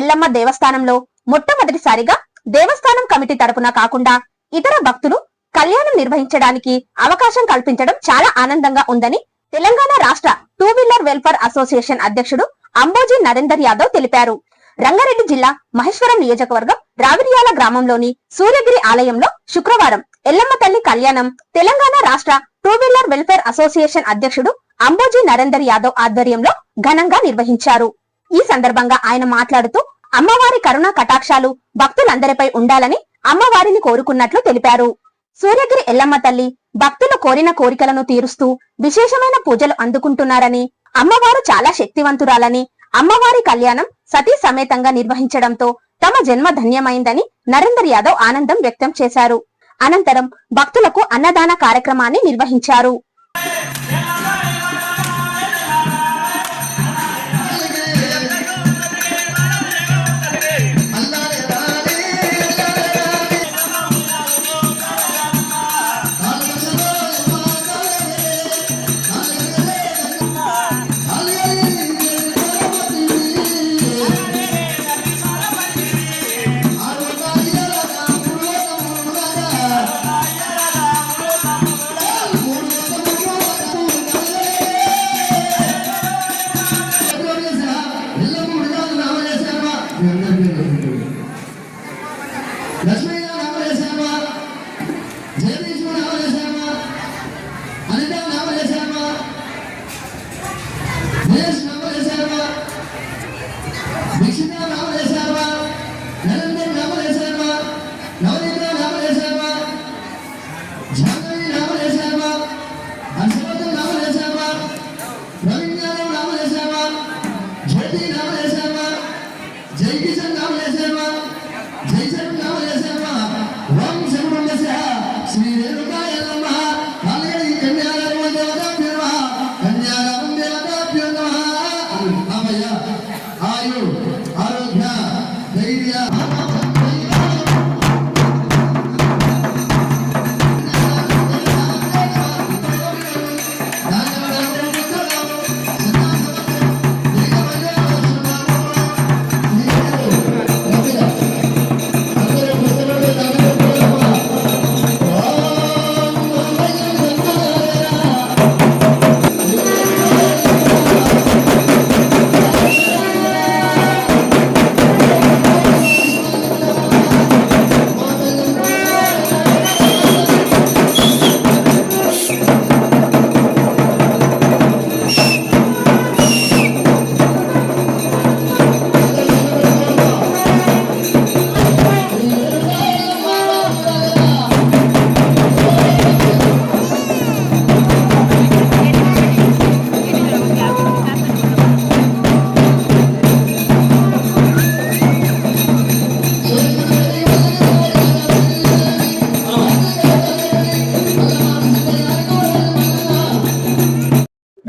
ఎల్లమ్మ దేవస్థానంలో మొట్టమొదటిసారిగా దేవస్థానం కమిటీ తరపున కాకుండా ఇతర భక్తులు కళ్యాణం నిర్వహించడానికి అవకాశం కల్పించడం చాలా ఆనందంగా ఉందని తెలంగాణ రాష్ట్ర టూ వీలర్ వెల్ఫేర్ అసోసియేషన్ అధ్యక్షుడు అంబోజీ నరేందర్ యాదవ్ తెలిపారు. రంగారెడ్డి జిల్లా మహేశ్వరం నియోజకవర్గం రావిరియాల గ్రామంలోని సూర్యగిరి ఆలయంలో శుక్రవారం ఎల్లమ్మ తల్లి కళ్యాణం తెలంగాణ రాష్ట్ర టూ వీలర్ వెల్ఫేర్ అసోసియేషన్ అధ్యక్షుడు అంబోజీ నరేందర్ యాదవ్ ఆధ్వర్యంలో ఘనంగా నిర్వహించారు. ఈ సందర్భంగా ఆయన మాట్లాడుతూ అమ్మవారి కరుణా కటాక్షాలు భక్తులందరిపై ఉండాలని అమ్మవారిని కోరుకున్నట్లు తెలిపారు. సూర్యగిరి ఎల్లమ్మ తల్లి భక్తులు కోరిన కోరికలను తీరుస్తూ విశేషమైన పూజలు అందుకుంటున్నారని అమ్మవారు చాలా శక్తివంతురాలని అమ్మవారి కళ్యాణం సతీ సమేతంగా నిర్వహించడంతో తమ జన్మ ధన్యమైందని నరేందర్ యాదవ్ ఆనందం వ్యక్తం చేశారు. అనంతరం భక్తులకు అన్నదాన కార్యక్రమాన్ని నిర్వహించారు.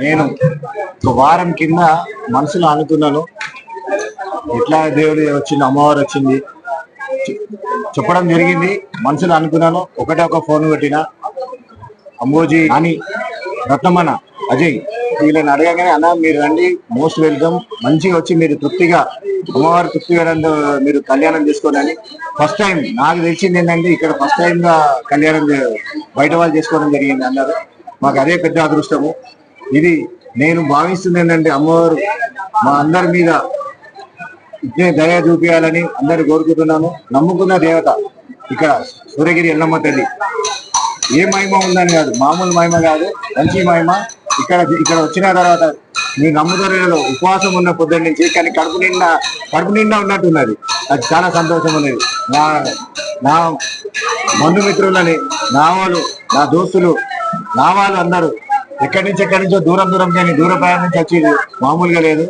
నేను ఒక వారం కింద మనసులో అనుకున్నాను. ఎట్లా దేవుడు వచ్చింది అమ్మవారు వచ్చింది చెప్పడం జరిగింది. మనసులో అనుకున్నాను. ఒకటే ఒక ఫోన్ పెట్టిన అంబోజీ అని రత్నమన్న అజయ్ వీళ్ళని అడగగానే అన్న మీరు రండి మోస్ట్ వెల్కమ్. మంచిగా వచ్చి మీరు తృప్తిగా అమ్మవారు తృప్తిగా మీరు కళ్యాణం చేసుకోవాలని ఫస్ట్ టైం నాకు తెలిసింది ఏంటంటే ఇక్కడ ఫస్ట్ టైం గా కళ్యాణం బయట వాళ్ళు చేసుకోవడం జరిగింది అన్నారు. మాకు అదే పెద్ద అదృష్టము. ఇది నేను భావిస్తుంది ఏంటంటే అమ్మవారు మా అందరి మీద ఇట్లే దయ చూపించాలని అందరు కోరుకుంటున్నాను నమ్ముకున్న దేవత ఇక్కడ సూర్యగిరి ఎల్లమ్మ తల్లి. ఏ మహిమ ఉందని కాదు మామూలు మహిమ కాదు మంచి మహిమ. ఇక్కడ ఇక్కడ వచ్చిన తర్వాత మీరు నమ్ముతారో ఉపవాసం ఉన్న పొద్దున్న నుంచి కానీ కడుపు నిండా కడుపు నిండా ఉన్నట్టున్నది. అది చాలా సంతోషం ఉన్నది. నా నా బంధుమిత్రులని నా వాళ్ళు నా దోస్తులు నా వాళ్ళు అందరూ ఎక్కడి నుంచి ఎక్కడి నుంచో దూరం దూరం కానీ దూర ప్రయాణం నుంచి వచ్చేది మామూలుగా లేదు.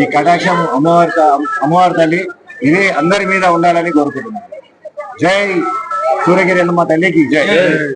ఈ కటాక్షం అమ్మవారి అమ్మవారి తల్లి ఇది అందరి మీద ఉండాలని కోరుకుంటున్నాను. జై సూర్యగిరి మా తల్లికి జై.